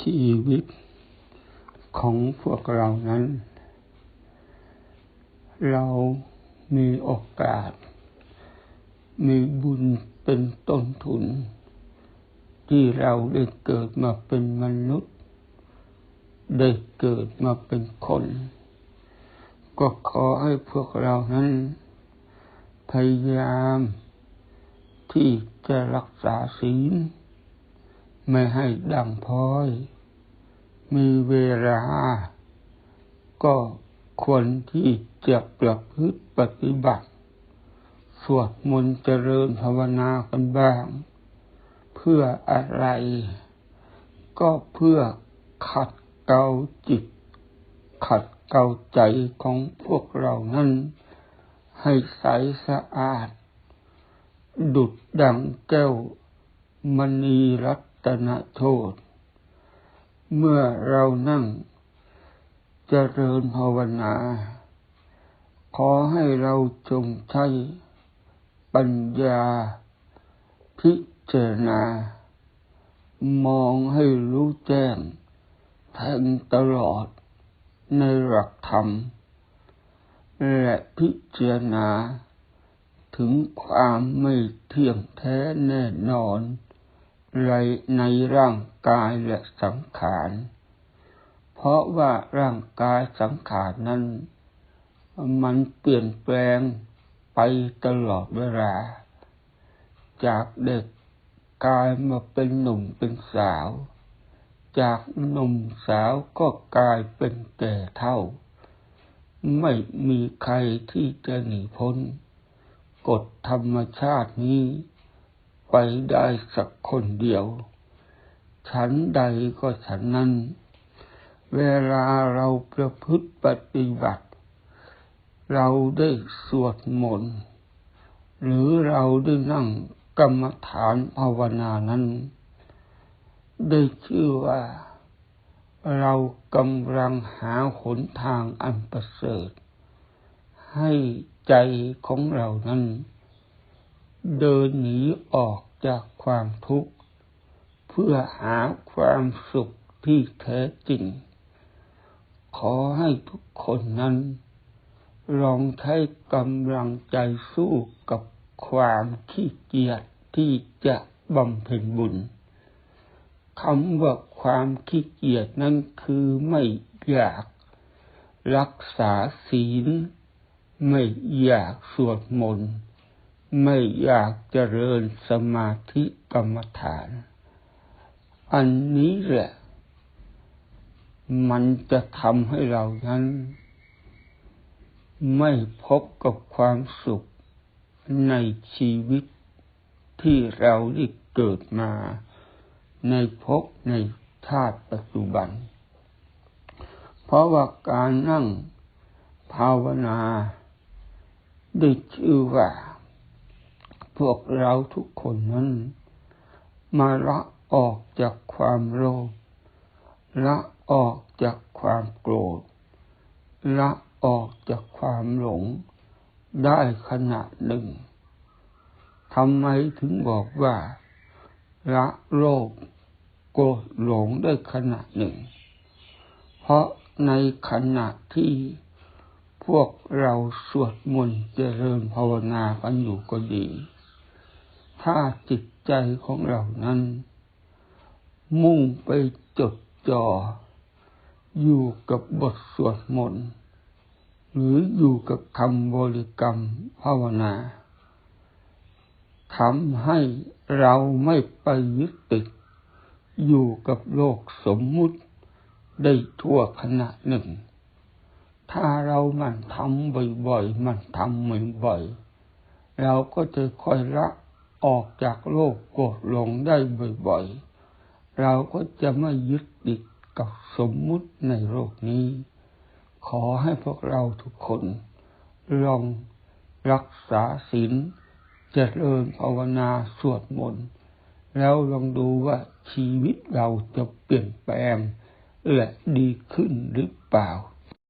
ชีวิตของพวกเรานั้น เรามีโอกาส มีบุญเป็นต้นทุน ที่เราได้เกิดมาเป็นมนุษย์ ได้เกิดมาเป็นคน ก็ขอให้พวกเรานั้น พยายามที่จะรักษาศีล ไม่ให้ดังพ้อย มีเวลา ก็ควรที่จะประพฤติปฏิบัติ สวดมนต์เจริญภาวนากันบ้าง เพื่ออะไร ก็เพื่อขัดเกลาจิต ขัดเกลาใจของพวกเรานั้น ให้ใสสะอาด ดุดดังแก้วมณีรัต ตนโทษ เมื่อเรานั่งเจริญภาวนา ขอให้เราจงใช้ปัญญา พิจารณา มองให้รู้แจ้งแทงตลอดในหลักธรรม และพิจารณาถึงความไม่เที่ยงแท้แน่นอน ในร่างกายและสังขาร เพราะว่าร่างกายสังขารนั้น มันเปลี่ยนแปลงไปตลอดเวลา จากเด็กกลายมาเป็นหนุ่มเป็นสาว จากหนุ่มสาวก็กลายเป็นแก่เท่า ไม่มีใครที่จะหนีพ้น กฎธรรมชาตินี้ ไปได้สักคนเดียว ฉันใดก็ฉันนั้น เวลาเราประพฤติปฏิบัติ เราได้สวดมนต์หรือเราได้นั่งกรรมฐานภาวนานั้น ได้ชื่อว่าเรากำลังหาหนทางอันประเสริฐ ให้ใจของเรานั้น เดินหนีออกจากความทุกข์ เพื่อหาความสุขที่แท้จริง ขอให้ทุกคนนั้น ลองใช้กำลังใจสู้กับความขี้เกียจที่จะบำเพ็ญบุญคำว่าความขี้เกียจนั้นคือไม่อยากรักษาศีล ไม่อยากสวดมนต์ ไม่อยากเจริญสมาธิกรรมฐาน อันนี้แหละ มันจะทำให้เรานั้น ไม่พบกับความสุขในชีวิตที่เราได้เกิดมา ในภพในชาติปัจจุบัน เพราะว่าการนั่งภาวนาได้ชื่อว่า พวกเราทุกคนนั้น มาละออกจากความโลภละออกจากความโกรธ ละออกจากความหลง ได้ขณะหนึ่งทำไมถึงบอกว่า ละโลภโกรธหลงได้ขณะหนึ่ง เพราะในขณะที่พวกเราสวดมนต์เจริญภาวนากันอยู่ก็ดี ถ้าจิตใจของเรานั้น มุ่งไปจดจ่ออยู่กับบทสวดมนต์หรืออยู่กับคำบริกรรมภาวนาทำให้เราไม่ไปยึดติดอยู่กับโลกสมมุติได้ทั่วขณะหนึ่ง ถ้าเรามันทำบ่อยๆ มันทำบ่อยๆ เราก็จะค่อยละ ออกจากโลกโกรธหลงได้บ่อยๆ เราก็จะไม่ยึดติดกับสมมุติในโลกนี้ ขอให้พวกเราทุกคน ลองรักษาศีลเจริญภาวนาสวดมนต์แล้วลองดูว่าชีวิตเราจะเปลี่ยนแปลงและดีขึ้นหรือเปล่า